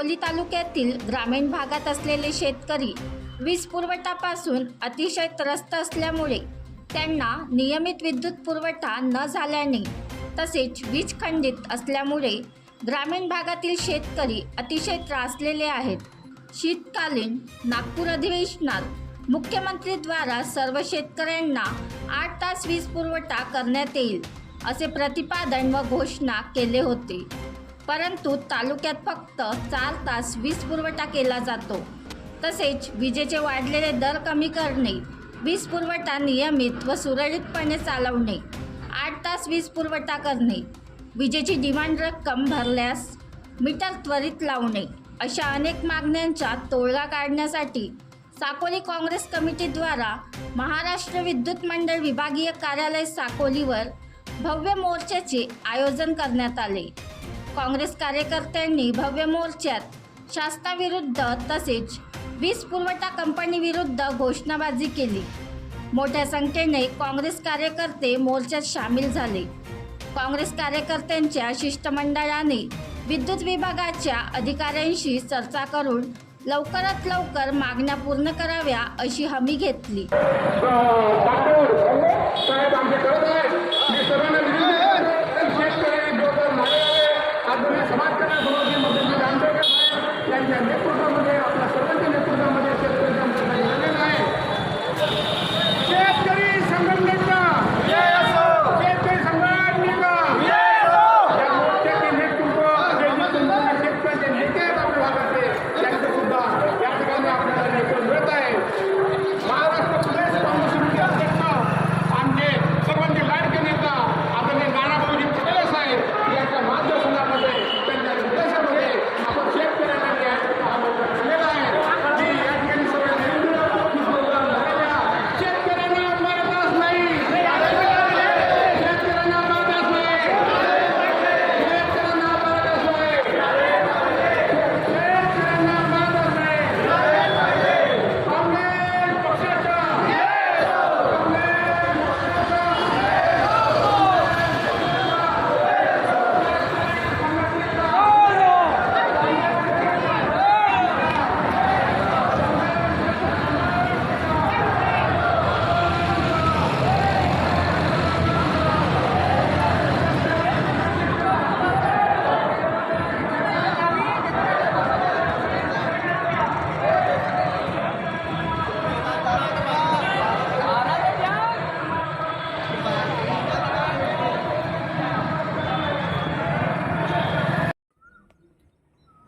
साकोली तालुक्यातील ग्रामीण भागात असलेले शेतकरी वीज पुरवठापासून अतिशय त्रस्त असल्यामुळे त्यांना नियमित विद्युत पुरवठा न झाल्याने तसेच वीज खंडित असल्यामुळे ग्रामीण भागातील शेतकरी अतिशय त्रासलेले आहेत. शीतकालीन नागपूर अधिवेशनात मुख्यमंत्रीद्वारा सर्व शेतकऱ्यांना आठ तास वीज पुरवठा करण्यात येईल असे प्रतिपादन व घोषणा केले होते. परंतु तालुक्यात फक्त चार तास वीज पुरवठा केला जातो. तसेच विजेचे वाढलेले दर कमी करणे वीज पुरवठा नियमित व सुरळीतपणे चालवणे आठ तास वीज पुरवठा करणे विजेची डिमांड रक्कम भरल्यास मीटर त्वरित लावणे अशा अनेक मागण्यांचा तोडगा काढण्यासाठी साकोली काँग्रेस कमिटीद्वारा महाराष्ट्र विद्युत मंडळ विभागीय कार्यालय साकोलीवर भव्य मोर्चाचे आयोजन करण्यात आले. काँग्रेस कार्यकर्त्यांनी भव्य मोर्चात शासनाविरुद्ध तसेच वीज पुरवठा कंपनीविरुद्ध घोषणाबाजी केली. मोठ्या संख्येने काँग्रेस कार्यकर्ते मोर्चात सामील झाले. काँग्रेस कार्यकर्त्यांच्या शिष्टमंडळाने विद्युत विभागाच्या अधिकाऱ्यांशी चर्चा करून लवकरात लवकर मागण्या पूर्ण कराव्या अशी हमी घेतली.